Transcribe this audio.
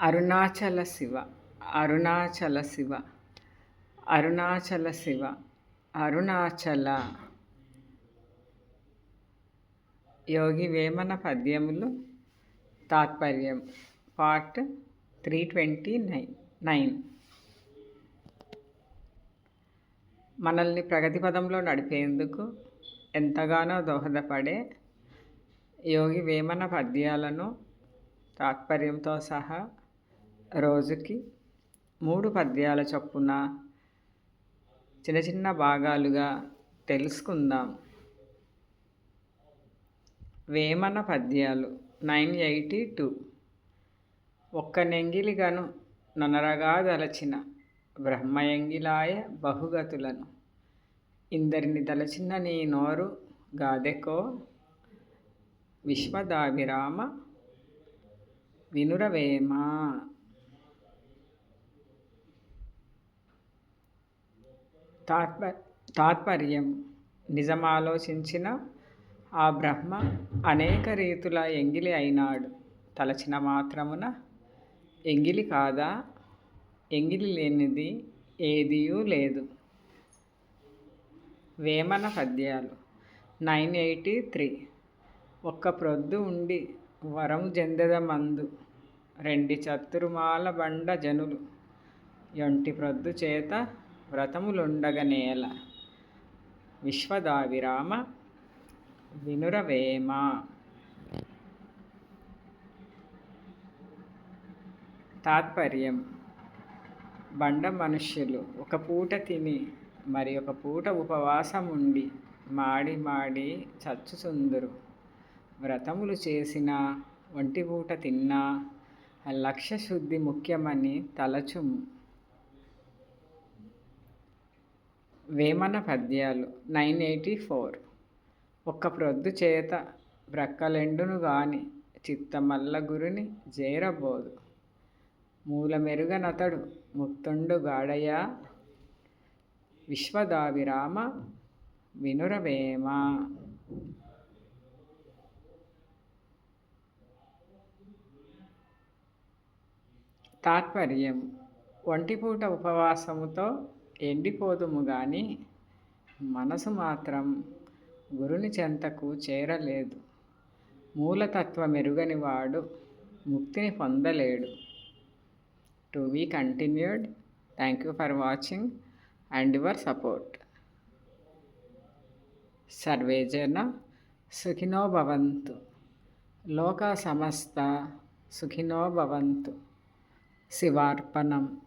అరుణాచల శివ అరుణాచల శివ అరుణాచల శివ అరుణాచల. యోగి వేమన పద్యములు తాత్పర్యం part three twenty nine. Nine మనల్ని ప్రగతి పదంలో నడిపేందుకు ఎంతగానో దోహదపడే యోగి వేమన పద్యాలను తాత్పర్యంతో సహా రోజుకి మూడు పద్యాల చొప్పున చిన్న చిన్న భాగాలుగా తెలుసుకుందాం. వేమన పద్యాలు నైన్ ఎయిటీ టూ. ఒక్క నెంగిలిగను నొనరగా దలచిన బ్రహ్మయంగిలాయ బహుగతులను. ఇందరిని దలచిన నీ నోరు గాదెకో విశ్వదాభిరామ వినురవేమ? తాత్ప తాత్పర్యం. నిజమాలోచించిన ఆ బ్రహ్మ అనేక రీతుల ఎంగిలి అయినాడు. తలచిన మాత్రమున ఎంగిలి కాదా? ఎంగిలి లేనిది ఏదియూ లేదు. వేమన పద్యాలు. Nine eighty three. ఒక్క ప్రొద్దు ఉండి వరము జందెదమందు రెండి చతుర్మాల బండ జనులు. ఎంటి ప్రొద్దు చేత వ్రతములుండగనేల విశ్వదావిరామ వినురవేమ. తాత్పర్యం. బండ మనుష్యులు ఒక పూట తిని మరి ఒక పూట ఉపవాసం ఉండి మాడి మాడి చచ్చుచుందురు. వ్రతములు చేసిన ఒంటి పూట తిన్నా లక్ష్య శుద్ధి ముఖ్యమని తలచుము. వేమన పద్యాలు నైన్ ఎయిటీ ఫోర్. ఒక్క ప్రొద్దు చేత బ్రక్కలెండును గాని చిత్తమల్ల గురుని జేరబోదు. మూల మెరుగనతడు ముక్తుండు గాడయా? విశ్వదావిరామ వినురవేమ. తాత్పర్యం. ఒంటిపూట ఉపవాసముతో ఎండిపోదుము గాని మనసు మాత్రం గురుని చెంతకు చేరలేదు. మూలతత్వ మెరుగని వాడు ముక్తిని పొందలేడు. To be continued. Thank you for watching and your support. Survey జన సుఖినో భవంతు. లోక సమస్త సుఖినో భవంతు. శివార్పణం.